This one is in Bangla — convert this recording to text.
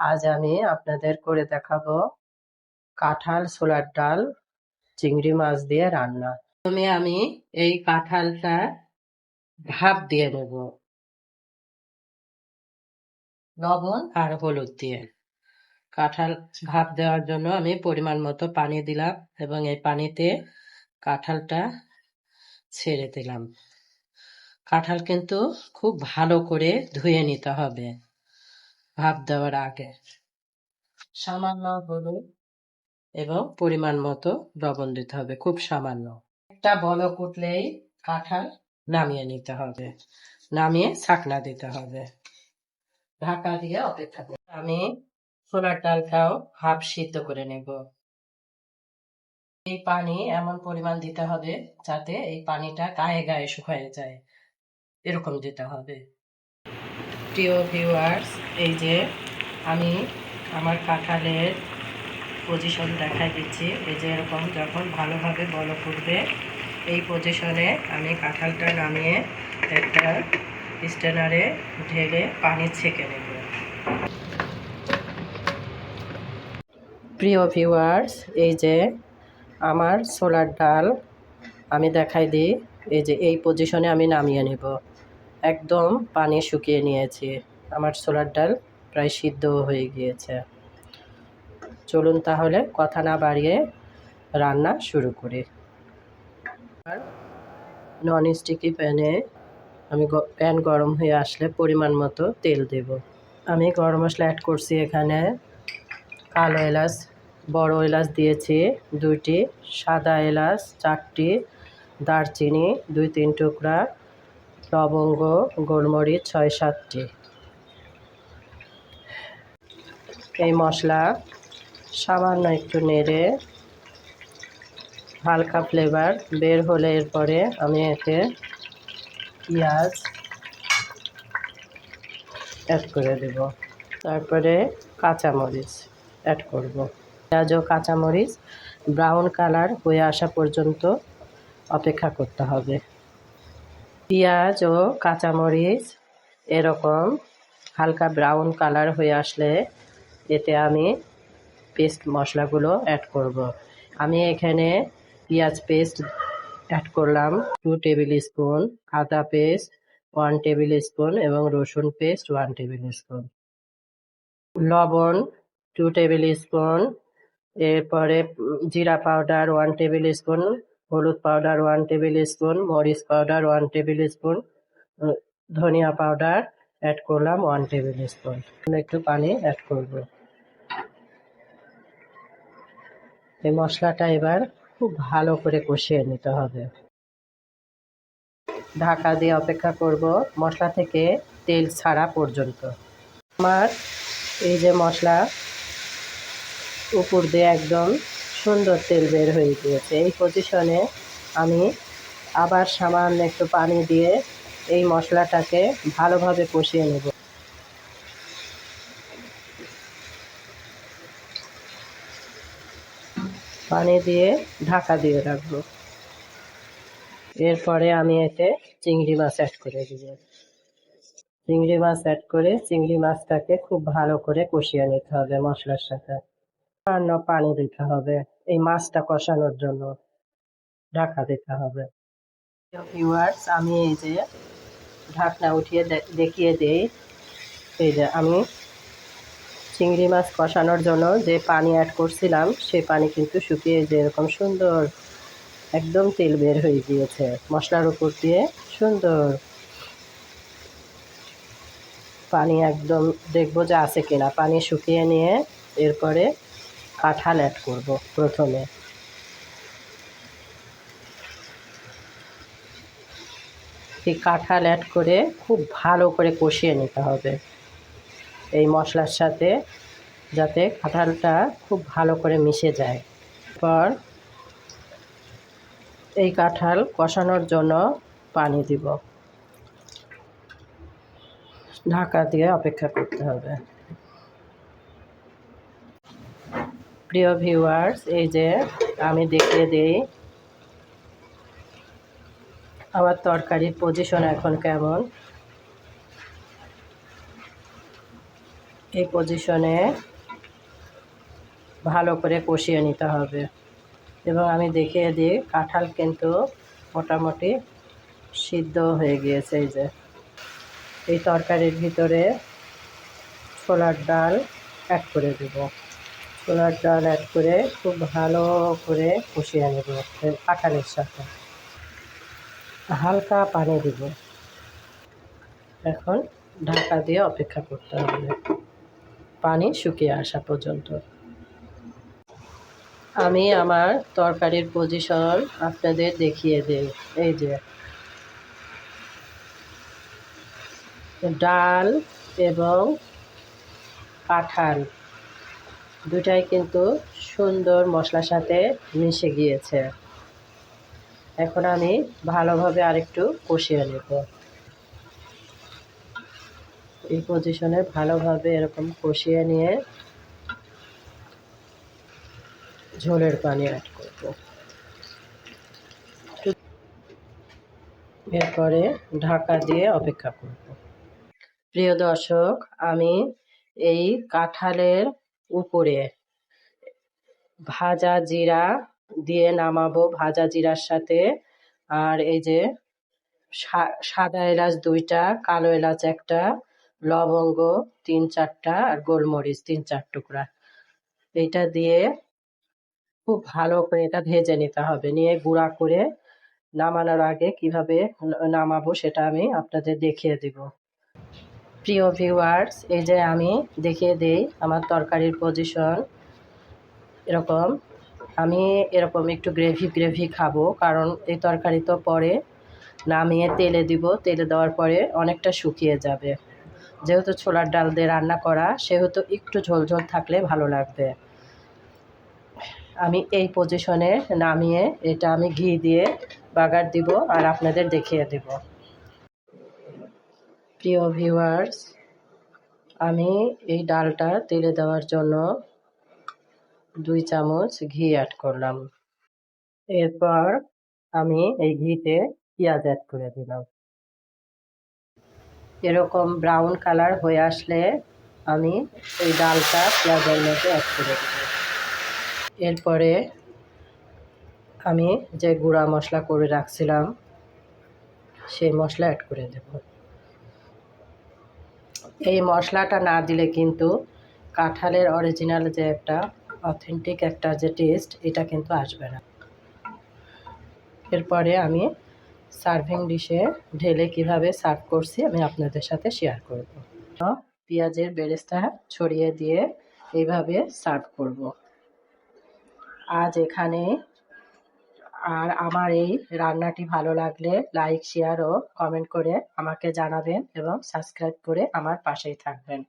আজ আমি আপনাদের করে দেখাবো কাঁঠাল ছোলার ডাল, চিংড়ি মাছ দিয়ে রান্না। প্রথমে আমি এই কাঁঠালটা ভাপ দিয়ে নেব। লবণ আর হলুদ দিয়ে। কাঁঠাল ভাপ দেওয়ার জন্য আমি পরিমাণ মতো পানি দিলাম এবং এই পানিতে কাঁঠালটা ছেড়ে দিলাম। কাঁঠাল কিন্তু খুব ভালো করে ধুয়ে নিতে হবে। ভাপ দেওয়ার আগে সামান্য হলুদ এবং পরিমাণ মতো লবণ দিতে হবে, খুব সামান্য। একটা বলক উঠলেই কাঁঠাল নামিয়ে নিতে হবে, নামিয়ে ছাকনা দিতে হবে। ঢাকা দিয়ে অপেক্ষা আমি ছোলার ডালটাও হাফ সিদ্ধ করে নেব। এই পানি এমন পরিমাণ দিতে হবে যাতে এই পানিটা গায়ে গায়ে শুকায় যায়, এরকম দিতে হবে। প্রিয় ভিউয়ার্স এই যে আমি আমার কাঁঠালের পজিশন দেখাই দিচ্ছি। এই যে এরকম যখন ভালোভাবে বলক উঠবে এই পজিশনে আমি কাঁঠালটা নামিয়ে একটা স্টেনারে ঢেলে পানি ছেঁকে নেব। প্রিয় ভিউয়ার্স এই যে আমার ছোলার ডাল আমি দেখাই দিই। এই যে এই পজিশনে আমি নামিয়ে নেব। একদম পানি শুকিয়ে নিয়েছি। আমার ছোলার ডাল প্রায় সিদ্ধ হয়ে গিয়েছে। চলুন তাহলে কথা না বাড়িয়ে রান্না শুরু করি। আর নন স্টিকি প্যানে আমি প্যান গরম হয়ে আসলে পরিমাণ মতো তেল দেব। আমি গরম মশলা অ্যাড করছি এখানে কালো এলাচ, বড় এলাচ দিয়েছি দুইটি, সাদা এলাচ, চারটি, দারচিনি দুই তিন টুকরা লবঙ্গ, গোলমরিচ ছয় সাতটি। এই মশলা সামান্য একটু নেড়ে হালকা ফ্লেভার বের হলে এরপরে আমি এতে পেঁয়াজ অ্যাড করে দেব। তারপরে কাঁচামরিচ অ্যাড করব। পেঁয়াজ ও কাঁচামরিচ ব্রাউন কালার হয়ে আসা পর্যন্ত অপেক্ষা করতে হবে। পেঁয়াজ ও কাঁচামরিচ এরকম হালকা ব্রাউন কালার হয়ে আসলে এতে আমি পেস্ট মশলাগুলো অ্যাড করব। আমি এখানে পেঁয়াজ পেস্ট অ্যাড করলাম টু টেবিল স্পুন আদা পেস্ট ওয়ান টেবিল স্পুন এবং রসুন পেস্ট ওয়ান টেবিল স্পুন লবণ টু টেবিল স্পুন এরপরে জিরা পাউডার ওয়ান টেবিল স্পুন হলুদ পাউডার ওয়ান টেবিল স্পুন মরিচ পাউডার ওয়ান টেবিল স্পুন ধনিয়া পাউডার অ্যাড করলাম ওয়ান টেবিল স্পুন একটু পানি অ্যাড করব। এই মশলাটা এবার খুব ভালো করে কষিয়ে নিতে হবে। ঢাকা দিয়ে অপেক্ষা করব মশলা থেকে তেল ছাড়া পর্যন্ত। আমার এই যে মশলা, উপর দিয়ে একদম সুন্দর তেল বের হয়ে গিয়েছে। এই পজিশনে আমি আবার সামান্য একটু পানি দিয়ে এই মশলাটাকে ভালোভাবে কষিয়ে নেব। পানি দিয়ে ঢাকা দিয়ে রাখব। এরপরে আমি এতে চিংড়ি মাছ অ্যাড করে দিব। চিংড়ি মাছ অ্যাড করে চিংড়ি মাছটাকে খুব ভালো করে কষিয়ে নিতে হবে মশলার সাথে। সামান্য পানি দিতে হবে। এই মাছটা কষানোর জন্য ঢাকা দিতে হবে। আমি এই যে ঢাকনা উঠিয়ে দেখিয়ে দিই। এই যে আমি চিংড়ি মাছ কষানোর জন্য যে পানি অ্যাড করছিলাম, সেই পানি কিন্তু শুকিয়ে যে এরকম সুন্দর একদম তেল বের হয়ে গিয়েছে। মশলার উপর দিয়ে সুন্দর পানি একদম দেখব যে আছে কিনা। পানি শুকিয়ে নিয়ে এরপরে কাঁঠাল অ্যাড করব প্রথমে। এই কাঁঠাল অ্যাড করে খুব ভালো করে কষিয়ে নিতে হবে। এই মশলার সাথে যাতে কাঁঠালটা খুব ভালো করে মিশে যায়। পর এই কাঁঠাল কষানোর জন্য পানি দিব। ঢাকা দিয়ে অপেক্ষা করতে হবে। প্রিয় ভিউয়ার্স, এই যে আমি দেখিয়ে দিই আমার তরকারির পজিশন এখন কেমন? এই পজিশনে ভালো করে কষিয়ে নিতে হবে। এবং আমি দেখিয়ে দিই কাঁঠাল কিন্তু মোটামুটি সিদ্ধ হয়ে গিয়েছে এই যে। এই তরকারির ভিতরে ছোলার ডাল অ্যাড করে দেব। ছোলার ডাল অ্যাড করে খুব ভালো করে কষিয়ে নেব কাঁঠালের সাথে। হালকা পানি দেব। এখন ঢাকা দিয়ে অপেক্ষা করতে হবে। পানি শুকিয়ে আসা পর্যন্ত। আমি আমার তরকারির পজিশন আপনাদের দেখিয়ে দিই। এই যে। ডাল এবং কাঁঠাল। দুটাই কিন্তু সুন্দর মশলার সাথে মিশে গিয়েছে। এখন আমি ভালোভাবে আরেকটু কষিয়ে নেব। এই পজিশনে ভালোভাবে এরকম কষিয়ে নিয়ে ঝোলের পানি অ্যাড করব। এরপরে ঢাকা দিয়ে অপেক্ষা করব। প্রিয় দর্শক, আমি এই কাঁঠালের উপরে। ভাজা জিরা দিয়ে নামাবো। ভাজা জিরার সাথে আর এই যে সাদা এলাচ দুইটা, কালো এলাচ একটা, লবঙ্গ তিন চারটা আর গোলমরিচ তিন চার টুকরা। এইটা দিয়ে খুব ভালো করে এটা ভেজে নিতে হবে। নিয়ে গুঁড়া করে নামানোর আগে কীভাবে নামাবো সেটা আমি আপনাদের দেখিয়ে দিব। প্রিয় ভিউয়ার্স এই যে আমি দেখিয়ে দিই আমার তরকারির পজিশন এরকম, আমি এরকম একটু গ্রেভি গ্রেভি খাব, কারণ এই তরকারি তো পরে নামিয়ে তেলে দিব, তেলে দেওয়ার পরে অনেকটা শুকিয়ে যাবে। যেহেতু ছোলার ডাল দিয়ে রান্না করা, সেহেতু একটু ঝোল ঝোল থাকলে ভালো লাগবে। আমি এই পজিশনে নামিয়ে এটা আমি ঘি দিয়ে বাগার দিব আর আপনাদের দেখিয়ে দেব। প্রিয় ভিউয়ার্স, আমি এই ডালটা তেলে দেওয়ার জন্য দুই চামচ ঘি অ্যাড করলাম। এরপর আমি এই ঘিতে পেঁয়াজ অ্যাড করে দিলাম। এরকম ব্রাউন কালার হয়ে আসলে আমি এই ডালটা পেঁয়াজের মধ্যে অ্যাড করে দেব। এরপরে আমি যে গুঁড়া মশলা করে রাখছিলাম, সেই মশলা অ্যাড করে দেব। এই মশলাটা না দিলে কিন্তু কাঁঠালের অরিজিনাল যে একটা অথেন্টিক একটা যে টেস্ট এটা কিন্তু আসবে না। এরপরে আমি সার্ভিং ডিশে ঢেলে কীভাবে সার্ভ করছি আমি আপনাদের সাথে শেয়ার করব। পেঁয়াজের বেরেস্তা ছড়িয়ে দিয়ে এইভাবে সার্ভ করব। আজ এখানে আর আমার এই রান্নাটি ভালো লাগলে লাইক শেয়ার ও কমেন্ট করে আমাকে জানাবেন এবং সাবস্ক্রাইব করে আমার পাশেই থাকবেন।